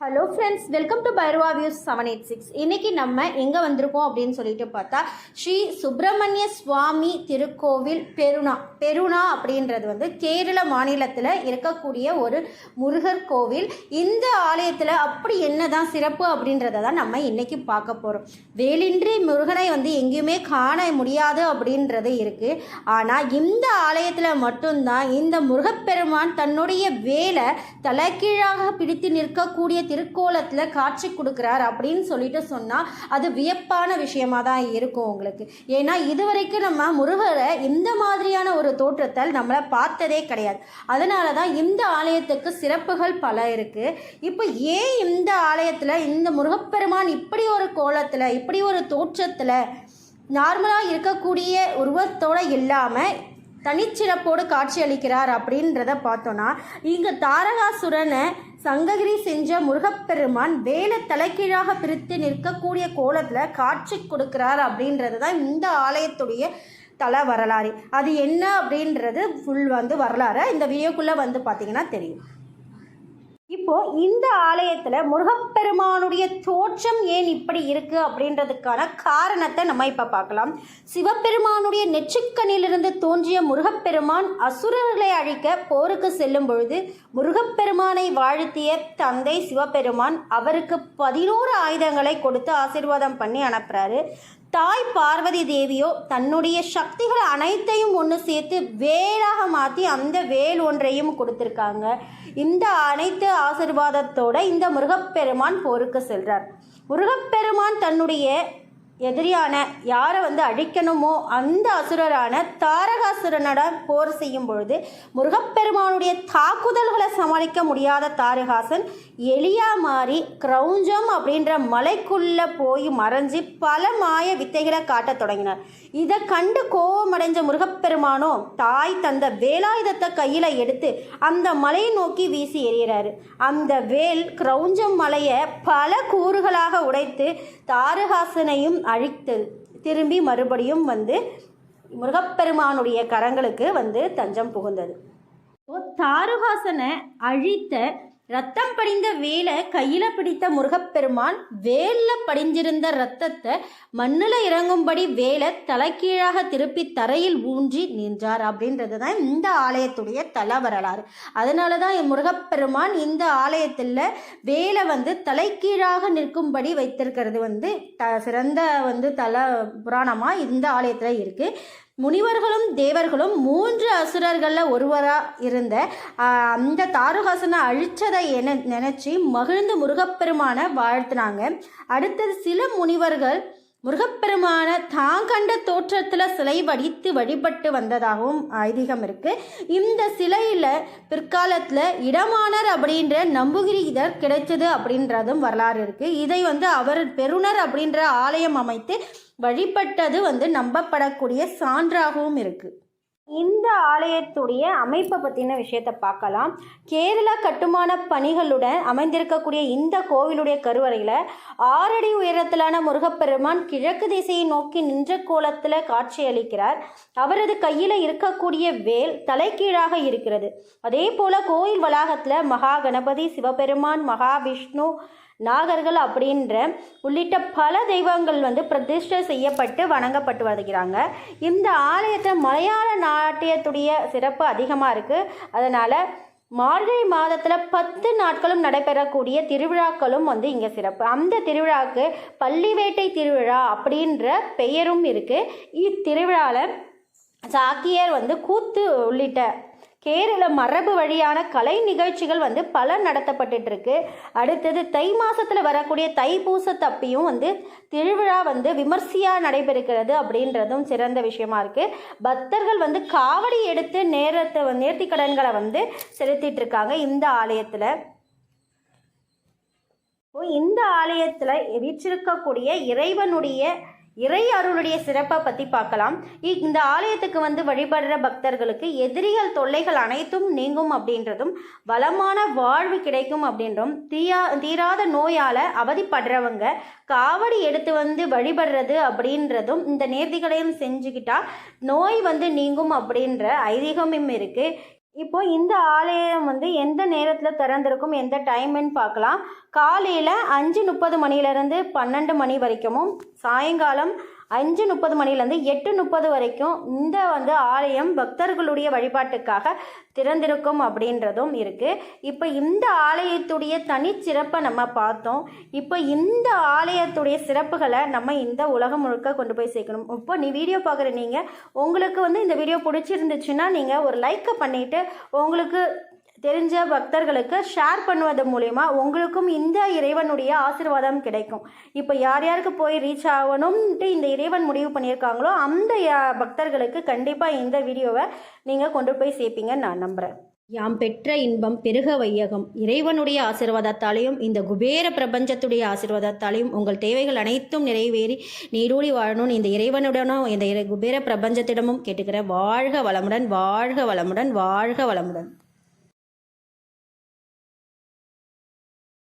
Hello friends welcome to Bhairava views seven eight six இன்னைக்கு நம்ம எங்கே வந்திருக்கோம் அப்படின்னு சொல்லிட்டு பார்த்தா ஸ்ரீ சுப்பிரமணிய சுவாமி திருக்கோவில் பெருனா பெருனா அப்படின்றது வந்து கேரள மாநிலத்தில் இருக்கக்கூடிய ஒரு முருகர் கோவில். இந்த ஆலயத்தில் அப்படி என்ன தான் சிறப்பு அப்படின்றத தான் நம்ம இன்னைக்கு பார்க்க போகிறோம் வேலின்றி முருகனை வந்து எங்கேயுமே காண முடியாது அப்படின்றது இருக்குது ஆனால் இந்த ஆலயத்தில் மட்டும்தான் இந்த முருகப்பெருமான் தன்னுடைய வேலை தலைக்கீழாக பிடித்து நிற்கக்கூடிய திருக்கோலத்தில் காட்சி கொடுக்குறார் அப்படின்னு சொல்லிட்டு சொன்னால் அது வியப்பான விஷயமா தான் இருக்கும் உங்களுக்கு. ஏன்னா இதுவரைக்கும் நம்ம முருகரை இந்த மாதிரியான ஒரு தோற்றத்தை நம்மளை பார்த்ததே கிடையாது. அதனால தான் இந்த ஆலயத்துக்கு சிறப்புகள் பல இருக்குது இப்போ ஏன் இந்த ஆலயத்தில் இந்த முருகப்பெருமான் இப்படி ஒரு கோலத்தில் இப்படி ஒரு தோற்றத்தில் நார்மலாக இருக்கக்கூடிய உருவத்தோடு இல்லாமல் தனிச்சிறப்போடு காட்சி அளிக்கிறார் அப்படின்றத பார்த்தோன்னா இங்கே தாரகாசுரனை சங்ககிரி செஞ்ச முருகப்பெருமான் வேலை தலைக்கீழாக பிரித்து நிற்கக்கூடிய கோலத்தில் காட்சி கொடுக்கிறார் அப்படின்றது தான் இந்த ஆலயத்துடைய தல வரலாறு. அது என்ன அப்படின்றது ஃபுல் வந்து வரலாறு இந்த வீடியோக்குள்ளே வந்து பார்த்தீங்கன்னா தெரியும். இப்போ இந்த ஆலயத்தில் முருகப்பெருமானுடைய தோற்றம் ஏன் இப்படி இருக்கு அப்படின்றதுக்கான காரணத்தை நம்ம இப்போ பார்க்கலாம். சிவபெருமானுடைய நெற்றிக்கண்ணிலிருந்து தோன்றிய முருகப்பெருமான் அசுரர்களை அழிக்க போருக்கு செல்லும் பொழுது முருகப்பெருமானை வாழ்த்திய தந்தை சிவபெருமான் அவருக்கு பதினோரு ஆயுதங்களை கொடுத்து ஆசீர்வாதம் பண்ணி அனுப்புறாரு. தாய் பார்வதி தேவியோ தன்னுடைய சக்திகள் அனைத்தையும் ஒன்று சேர்த்து வேலாக மாற்றி அந்த வேல் ஒன்றையும் கொடுத்துருக்காங்க. இந்த அனைத்து ஆசிர்வாதத்தோட இந்த முருகப்பெருமான் போருக்கு செல்றார். முருகப்பெருமான் தன்னுடைய எதிரியான யாரை வந்து அழிக்கணுமோ அந்த அசுரரான தாரகாசுரனிடம் போர் செய்யும் பொழுது முருகப்பெருமானுடைய தாக்குதல்களை சமாளிக்க முடியாத தாரகாசன் எலியா மாறி கிரௌஞ்சம் அப்படின்ற மலைக்குள்ளே போய் மறைஞ்சு பல மாய வித்தைகளை காட்டத் தொடங்கினார். இதை கண்டு கோபமடைஞ்ச முருகப்பெருமானோ தாய் தந்த வேலாயுதத்தை கையில் எடுத்து அந்த மலையை நோக்கி வீசி எறிகிறாரு. அந்த வேல் கிரௌஞ்சம் மலையை பல கூறுகளாக உடைத்து தாரகாசனையும் அழித்து திரும்பி மறுபடியும் வந்து முருகப்பெருமானுடைய கரங்களுக்கு வந்து தஞ்சம் புகுந்தது. இப்போ தாருகாசனை அழித்த ரத்தம் படிந்த வேலை கையில் பிடித்த முருகப்பெருமான் வேலில் படிஞ்சிருந்த ரத்தத்தை மண்ணில் இறங்கும்படி வேலை தலைக்கீழாக திருப்பி தரையில் ஊன்றி நின்றார் அப்படின்றது தான் இந்த ஆலயத்துடைய தல வரலாறு அதனால தான் முருகப்பெருமான் இந்த ஆலயத்தில் வேலை வந்து தலைக்கீழாக நிற்கும்படி வைத்திருக்கிறது வந்து த சிறந்த வந்து தல புராணமாக இந்த ஆலயத்தில் இருக்குது முனிவர்களும் தேவர்களும் மூன்று அசுரர்களில் ஒருவராக இருந்த அந்த தாருகாசனை அழிச்சதை என நினச்சி மகிழ்ந்து முருகப்பெருமானை வாழ்த்துனாங்க. அடுத்தது சில முனிவர்கள் முருகப்பெருமான தான் கண்ட தோற்றத்தில் சிலை வடித்து வழிபட்டு வந்ததாகவும் ஐதீகம் இருக்குது இந்த சிலையில் பிற்காலத்தில் இடமானர் அப்படின்ற நம்புகிரீதர் கிடைச்சது அப்படின்றதும் வரலாறு இருக்குது இதை வந்து அவர் பெருணர் அப்படின்ற ஆலயம் அமைத்து வழிபட்டது வந்து நம்பப்படக்கூடிய சான்றாகவும் இருக்குது இந்த ஆலயத்துடைய அமைப்பை பற்றின விஷயத்தை பார்க்கலாம். கேரளா கட்டுமான பணிகளுடன் அமைந்திருக்கக்கூடிய இந்த கோவிலுடைய கருவறையில் ஆறடி உயரத்திலான முருகப்பெருமான் கிழக்கு திசையை நோக்கி நின்ற கோலத்தில் காட்சியளிக்கிறார் அவரது கையில் இருக்கக்கூடிய வேல் தலைகீழாக இருக்கிறது. அதே போல் கோயில் வளாகத்தில் மகா கணபதி சிவபெருமான் மகாவிஷ்ணு நாகர்கள் அப்படின்ற உள்ளிட்ட பல தெய்வங்கள் வந்து பிரதிஷ்டை செய்யப்பட்டு வணங்கப்பட்டு வருகிறாங்க. இந்த ஆலயத்தில் மலையாள நாட்டியத்துடைய சிறப்பு அதிகமாக இருக்குது அதனால் மார்கழி மாதத்தில் பத்து நாட்களும் நடைபெறக்கூடிய திருவிழாக்களும் வந்து இங்கே சிறப்பு. அந்த திருவிழாவுக்கு பள்ளிவேட்டை திருவிழா அப்படின்ற பெயரும் இருக்குது இத்திருவிழாவில் சாக்கியர் வந்து கூத்து உள்ளிட்ட கேரள மரபு வழியான கலை நிகழ்ச்சிகள் வந்து பல நடத்தப்பட்டுட்டு இருக்கு அடுத்தது தை மாசத்துல வரக்கூடிய தைப்பூச தப்பியும் வந்து திருவிழா வந்து விமர்சையாக நடைபெறுகிறது அப்படின்றதும் சிறந்த விஷயமா இருக்கு. பக்தர்கள் வந்து காவடி எடுத்து நேரத்தை நேர்த்தி கடன்களை வந்து செலுத்திட்டு இருக்காங்க இந்த ஆலயத்தில். இப்போ இந்த ஆலயத்தில் எரிச்சிருக்கக்கூடிய இறைவனுடைய இறை அருளுடைய சிறப்பை பற்றி பார்க்கலாம். இந்த ஆலயத்துக்கு வந்து வழிபடுற பக்தர்களுக்கு எதிரிகள் தொல்லைகள் அனைத்தும் நீங்கும் அப்படின்றதும் வளமான வாழ்வு கிடைக்கும் அப்படின்றும் தீயா தீராத நோயால் அவதிப்படுறவங்க காவடி எடுத்து வந்து வழிபடுறது அப்படின்றதும் இந்த நேர்த்திகளையும் செஞ்சுக்கிட்டா நோய் வந்து நீங்கும் அப்படின்ற ஐதீகமும் இருக்குது இப்போ இந்த ஆலயம் வந்து எந்த நேரத்தில் திறந்திருக்கும் எந்த டைம்னு பார்க்கலாம். காலையில் அஞ்சு முப்பது மணிலேருந்து பன்னெண்டு மணி வரைக்கும் சாயங்காலம் அஞ்சு முப்பது மணிலேருந்து எட்டு முப்பது வரைக்கும் இந்த வந்து ஆலயம் பக்தர்களுடைய வழிபாட்டுக்காக திறந்திருக்கும் அப்படின்றதும் இருக்குது இப்போ இந்த ஆலயத்துடைய தனிச்சிறப்பை நம்ம பார்த்தோம். இப்போ இந்த ஆலயத்துடைய சிறப்புகளை நம்ம இந்த உலகம் முழுக்க கொண்டு போய் சேர்க்கணும். இப்போ நீ வீடியோ பார்க்குற நீங்கள் உங்களுக்கு வந்து இந்த வீடியோ பிடிச்சிருந்துச்சுன்னா நீங்கள் ஒரு லைக்கை பண்ணிவிட்டு உங்களுக்கு தெரிஞ்ச பக்தர்களுக்கு ஷேர் பண்ணுவது மூலிமா உங்களுக்கும் இந்த இறைவனுடைய ஆசீர்வாதம் கிடைக்கும். இப்போ யார் யாருக்கு போய் ரீச் ஆகணும்ன்ட்டு இந்த இறைவன் முடிவு பண்ணியிருக்காங்களோ அந்த பக்தர்களுக்கு கண்டிப்பாக இந்த வீடியோவை நீங்கள் கொண்டு போய் சேர்ப்பீங்கன்னு நான் நம்புகிறேன் யாம் பெற்ற இன்பம் பெருக வையகம். இறைவனுடைய ஆசீர்வாதத்தாலையும் இந்த குபேர பிரபஞ்சத்துடைய ஆசீர்வாதத்தாலையும் உங்கள் தேவைகள் அனைத்தும் நிறைவேறி நீரூடி வாழணும்னு இந்த இறைவனுடனும் இந்த இறை- குபேர பிரபஞ்சத்திடமும் கேட்டுக்கிறேன் வாழ்க வளமுடன் வாழ்க வளமுடன் வாழ்க வளமுடன்.